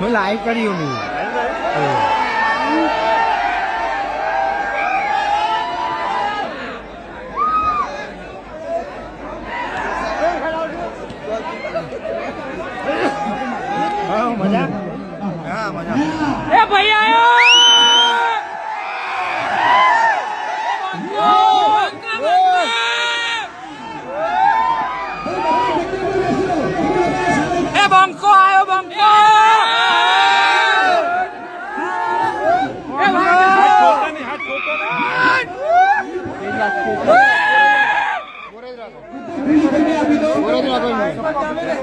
હું લાઈવ કર્યું નહીં. મજા હા મજા એ ભાઈ આયો!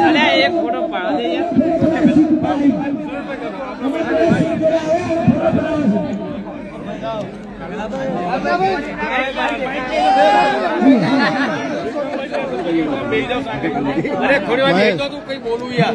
અલે એક ફોટો પાડો દે અરે થોડી વાર બેસતો તું કઈ બોલું યાર.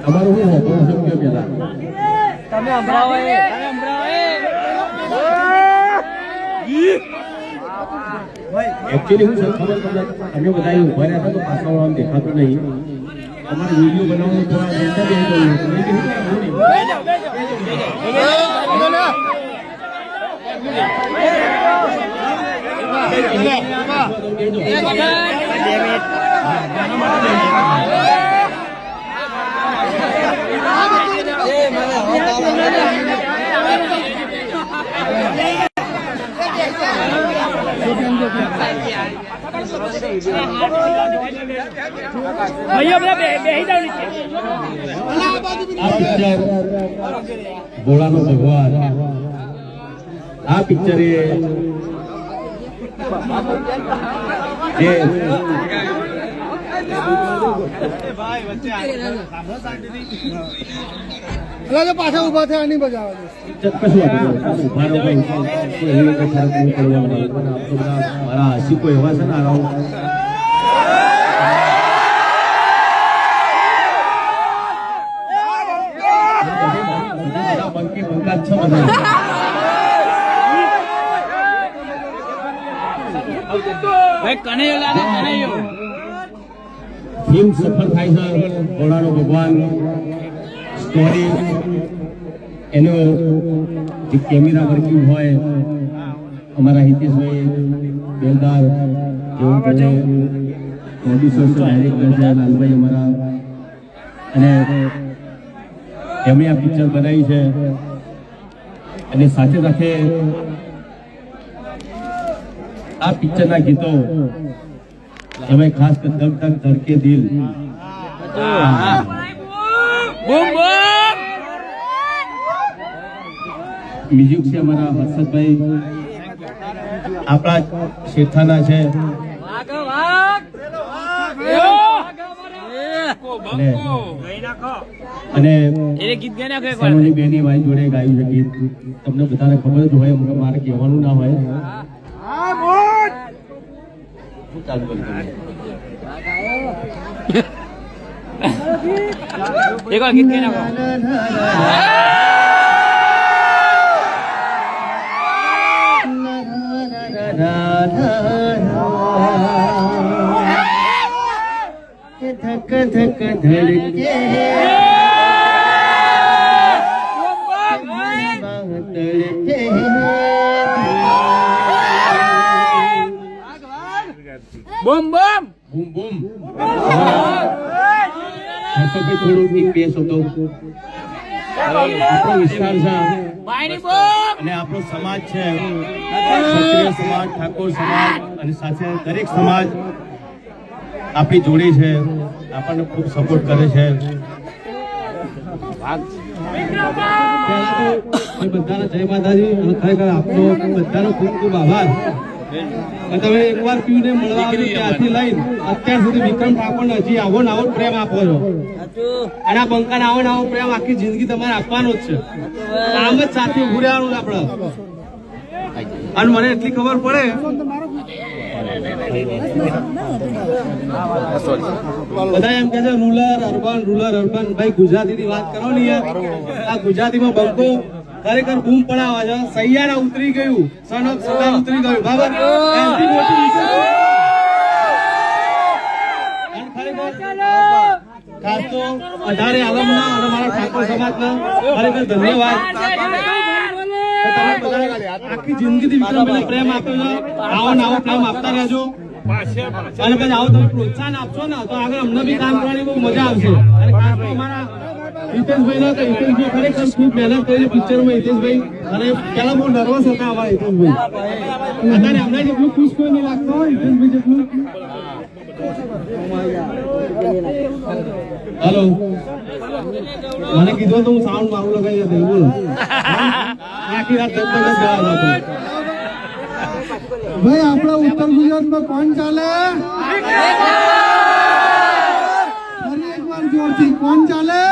અમારું શું હતું શું કયો પેલા તમે સંભળાવો એ તમે સંભળાવો એ એકચ્યુઅલી હું સર ખબર અમે બધા અહીં ઊભા રહ્યા તો પાછળ દેખાતું નહીં. અમારે વીડિયો બનાવવાનું થોડા જનતા બી અહીં ગયું. મેં કીધું કે આવું નહીં. ભાઈઓ બધા બે- બેસી જાઓ નીચે આ પિક્ચર ભોળાનો ભગવાન. આ પિક્ચર એ જે પાછા ઊભા થયા નહીં બધા મારા આશિકો એવા છે ભાઈ કનૈયો કનૈયો. થીમ સફળ થાય છે. ઘોડાનો ભગવાન સ્ટોરી એનો જે કેમેરા વર્કિંગ હોય, અમારા હિતેશભાઈ બેલદાર જેઓ લાલભાઈ અમારા. અને એમણે આ પિક્ચર બનાવી છે. અને સાથે સાથે આ પિક્ચરના ગીતો એમાં ખાસ ધક ધક ધડકે દિલ. મ્યુઝિક છે અમારા હર્ષદભાઈ. આપણા શેઠાના છે. અને સલોની બેની મારી જોડે ગાયું છે ગીત. તમને બધાને ખબર જ હોય મારે કહેવાનું ના હોય. શું ચાલુ કર્યું તમે? એકવાર ગીત ગાઈ નાખો ધક ધક ધડકે બમ હર્ષદભાઈ થોડું એક બે શબ્દો આપણો વિસ્તાર છે અને આપણો સમાજ છે. સમાજ, ઠાકોર સમાજ અને સાથે દરેક સમાજ આપણી જોડે છે. આપણને ખૂબ સપોર્ટ કરે છે. બધાને જય માતાજી અને ખરેખર આપનો બધાનો ખૂબ ખૂબ આભાર. અને તમે એકવાર પીને મળવા આવ્યો ત્યાંથી લઈને. અત્યાર સુધી વિક્રમ ઠાકોરને હજી આવો ને આવો પ્રેમ આપો છો. અને આ બંકાને આવો ને આવો પ્રેમ આખી જિંદગી તમારે આપવાનો જ છે. આમ જ સાથે ઉભું રહેવાનું આપણે. અને મને એટલી ખબર પડે. બધા એમ કે છે રૂલર અર્બન રૂલર અર્બન. ભાઈ ગુજરાતી ની વાત કરો ને યાર. આ ગુજરાતીમાં બંકો ખરેખર બૂમ પડાવવા છે સૈયારા ઉતરી ગયું સન ઓફ સદા ઉતરી ગયું. બરાબર ખાસ તો અઢારે આલમના અને મારા ઠાકોર સમાજના ખરેખર ધન્યવાદ. આખી જિંદગીથી વિક્રમભાઈને પ્રેમ આપ્યો છે. આવો ને આવો પ્રેમ આપતા રહેજો. અને પછી આવો તમે પ્રોત્સાહન આપશો ને તો આગળ અમને બી કામ કરવાની બહુ મજા આવશે. અને ખાસ તો અમારા હિતેશભાઈ ના તો હિતેશભાઈ ખરેખર ખૂબ મહેનત કરી પિક્ચરમાં હિતેશભાઈ અને પેલા બહુ નર્વસ હતા અમારા હિતેશભાઈ. અત્યારે જેટલું ખુશ કોઈ નહીં લાગતો હિતેશભાઈ જેટલું. હેલો. મને કીધું તો હું સાઉન્ડ મારું લગાવી જતો બોલો. આખી રાત લગભગ જ ગાવા ભાઈ, આપણા ઉત્તર ગુજરાતમાં કોણ ચાલે? ફરી એકવાર જોરથી, કોણ ચાલે?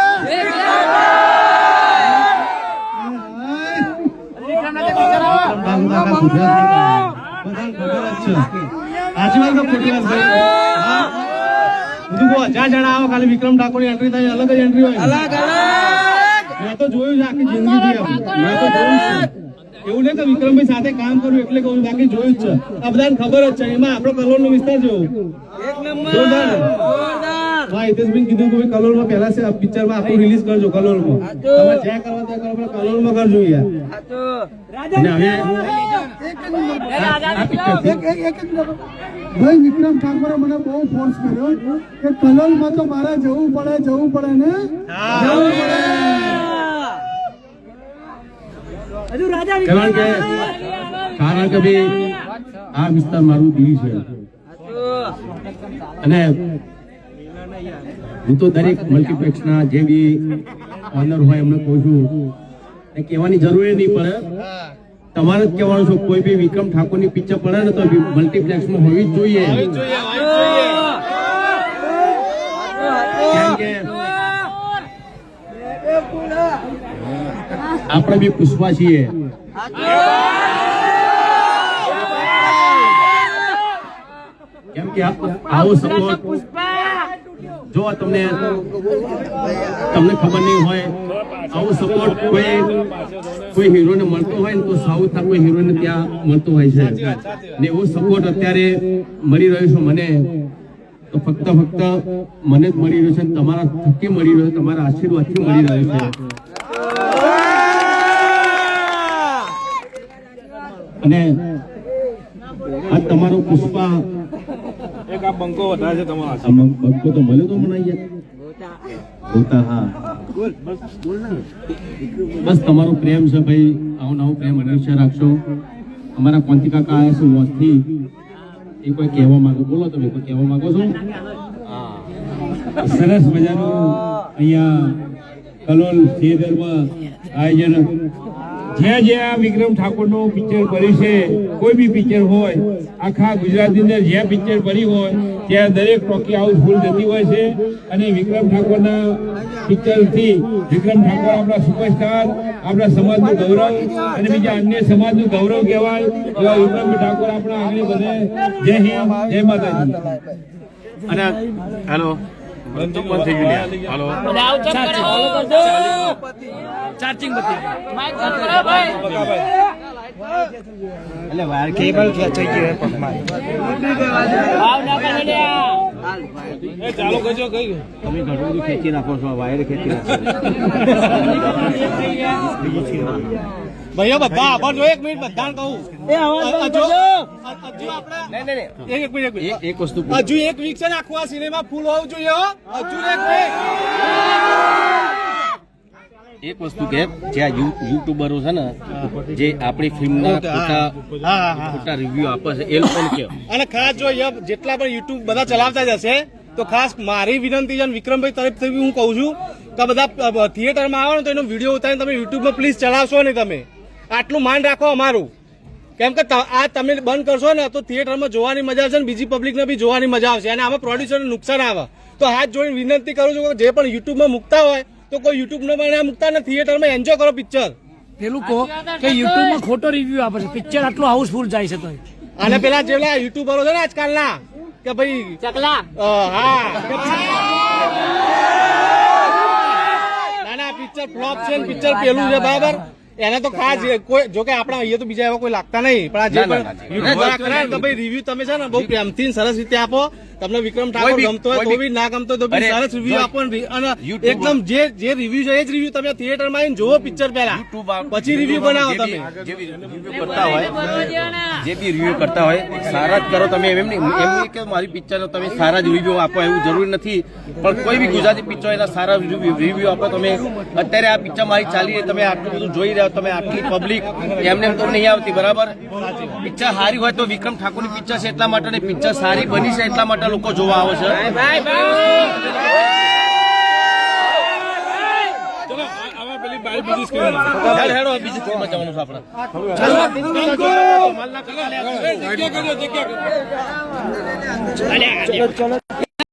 સાચી ખોટી વાત ભાઈ હા? બધું કહો જ્યાં જણા આવો ખાલી વિક્રમ ઠાકોરની એન્ટ્રી થાય અલગ જ એન્ટ્રી હોય અલગ મેં તો જોયું છે આખી જિંદગી મેં તો જોયું એવું નહીં કે વિક્રમભાઈ સાથે કામ કરું એટલે કહું બાકી જોયું જ છે આ બધાને ખબર જ છે એમાં આપણો કલોલ નો વિસ્તાર જોયું જોરદાર? હા હિતેશભાઈ કીધું કે કલોલમાં પહેલા છે પિક્ચરમાં આખું રિલીઝ કરજો કલોલમાં. તમે જે કરવા તે કરો પણ કલોલમાં કરજો યાર. અને હવે આ પિક્ચર એક એક એક એક મિનિટ. ભાઈ વિક્રમ ઠાકોરે મને બહુ ફોર્સ કર્યો કે કલોલમાં તો મારે જવું પડે જવું પડે ને? જવું પડે. કારણ કે કારણ કે ભાઈ આ વિસ્તાર મારું દિલ છે. અને હું તો દરેક મલ્ટીપ્લેક્સ ના જે બી ઓનર હોય એમને કહું છું એ કહેવાની જરૂર નહીં પડે. તમારે જ કહેવાનું છું કોઈ બી વિક્રમ ઠાકોરની પિક્ચર પડે ને તો મલ્ટીપ્લેક્સમાં હોવી જ જોઈએ. આપણે બી પુષ્પા છીએ. કેમ કે આવો સપોર્ટ જો તમને તમને ખબર નહીં હોય આવો સપોર્ટ કોઈ કોઈ હીરોને મળતો હોય ને તો સાઉથના કોઈ હીરોને ત્યાં મળતો હોય છે. ને એવો સપોર્ટ અત્યારે મળી રહ્યો છે મને. તો ફક્ત ફક્ત મને જ મળી રહ્યો છે તમારા થકી મળી રહ્યો છે, તમારા આશીર્વાદથી મળી રહ્યો છે. અને આ તમારો પુષ્પા એક આ બંકો વધારે છે તમારો બંકો તો ભલે તો મને યાર ગોતા હા. બસ તમારો પ્રેમ છે ભાઈ. આવો નવો પ્રેમ હંમેશા રાખશો. અમારા પંથી કાકા આવ્યા છે વોસથી એ કોઈ કહેવા માંગો બોલો તમે કોઈ કહેવા માંગો છો? સરસ મજાનું અહીંયા કલોલ થિયેટરમાં આયોજન જ્યાં જ્યાં વિક્રમ ઠાકોરનું પિક્ચર ભર્યું છે, કોઈ બી પિક્ચર હોય, આખા ગુજરાતની અંદર જ્યાં પિક્ચર ભરી હોય, ત્યાં દરેક ટોકી હાઉસ ફૂલ જતી હોય છે. અને વિક્રમ ઠાકોરના પિક્ચરથી વિક્રમ ઠાકોર આપણા સુપરસ્ટાર આપણા સમાજનું ગૌરવ અને બીજા અન્ય સમાજનું ગૌરવ કહેવાય એવા વિક્રમ ઠાકોર આપણા આગળ બધે જય હિન્દ, જય માતાજી. અને હેલો. બંધ બંધ થઈ ગયું લ્યા. ચાર્જિંગ બતી માઇક બંધ કરો ભાઈ ભાવ ના ચાલો કહેજો કઈ તમે ઘણું બધું ખેંચી નાખો છો વાયર ખેંચી નાખો ભાઈઓ બધા આભાર જો એક મિનિટ બધાને કહું. એ અવાજ હજુ આપણે. એક એક મિનિટ એક વસ્તુ હજુ એક વીક છે ને આખું આ સિનેમા ફૂલ હોવું જોઈએ. હજુ એક વીક. એક વસ્તુ કે જે આ યુટ્યુબરો છે ને જે આપણી ફિલ્મના ખોટા ખોટા રિવ્યુ આપે છે એ લોકોને કે અને ખાસ જો જેટલા પણ યુટ્યુબ બધા ચલાવતા જ હશે તો ખાસ મારી વિનંતી છે વિક્રમભાઈ તરફથી હું કહું છું કે બધા થિયેટરમાં આવો ને તો એનો વીડિયો ઉતારીને તમે યુટ્યુબમાં પ્લીઝ ચલાવશો નહીં તમે. આટલું માન રાખો અમારું. કેમ કે ત- આ તમે બંધ કરશો ને તો થિયેટરમાં જોવાની મજા આવશે ને બીજી પબ્લિકને બી જોવાની મજા આવશે. અને આમાં પ્રોડ્યુસરને નુકસાન આવે. તો હાથ જોઈને વિનંતી કરું છું કે જે પણ યુટ્યુબમાં મૂકતા હોય તો કોઈ યુટ્યુબમાં ના મૂકતા ને થિયેટરમાં એન્જોય કરો પિક્ચર પેલું કહો કે યુટ્યુબમાં ખોટો રિવ્યુ આપે છે. પિક્ચર આટલું હાઉસફુલ જાય છે તો અને પેલા જેટલા યુટ્યુબરો છે ને આજકાલના કે ભાઈ ચકલા. હા ના ના પિક્ચર ફ્લોપ છે પિક્ચર પેલું છે બરાબર? એને તો ખાસ કોઈ જો કે આપણા અહીંયા તો બીજા એવા કોઈ લાગતા નહીં પણ આ જે પણ તો ભાઈ રિવ્યુ તમે છે ને બહુ પ્રેમથી સરસ રીતે આપો. તમને વિક્રમ ઠાકોર ગમતો હોય તો બી- ના ગમતો તો બી સરસ રિવ્યુ આપો અને એકદમ જે જે રિવ્યુ છે એ જ રિવ્યુ તમે થિયેટરમાં આવીને જોવો પિક્ચર પહેલા. પછી રિવ્યુ બનાવો તમે. જે બી review કરતા હોય જે બી રિવ્યુ કરતા હોય સારા જ કરો તમે. એમ નહીં એમ નહીં કે મારી પિક્ચર તમે સારા જ રિવ્યુ આપો એવું જરૂરી નથી. પણ કોઈ બી ગુજરાતી પિક્ચર એના સારા રિવ્યુ આપો તમે. અત્યારે આ પિક્ચર મારી ચાલી રહી તમે આટલું બધું જોઈ રહ્યા છો, તમે આટલી પબ્લિક એમને તો નહીં આવતી બરાબર? પિક્ચર સારી હોય તો વિક્રમ ઠાકોરની પિક્ચર છે એટલા માટે પિક્ચર સારી બની છે એટલા માટે લોકો જોવા આવે છે. ચલો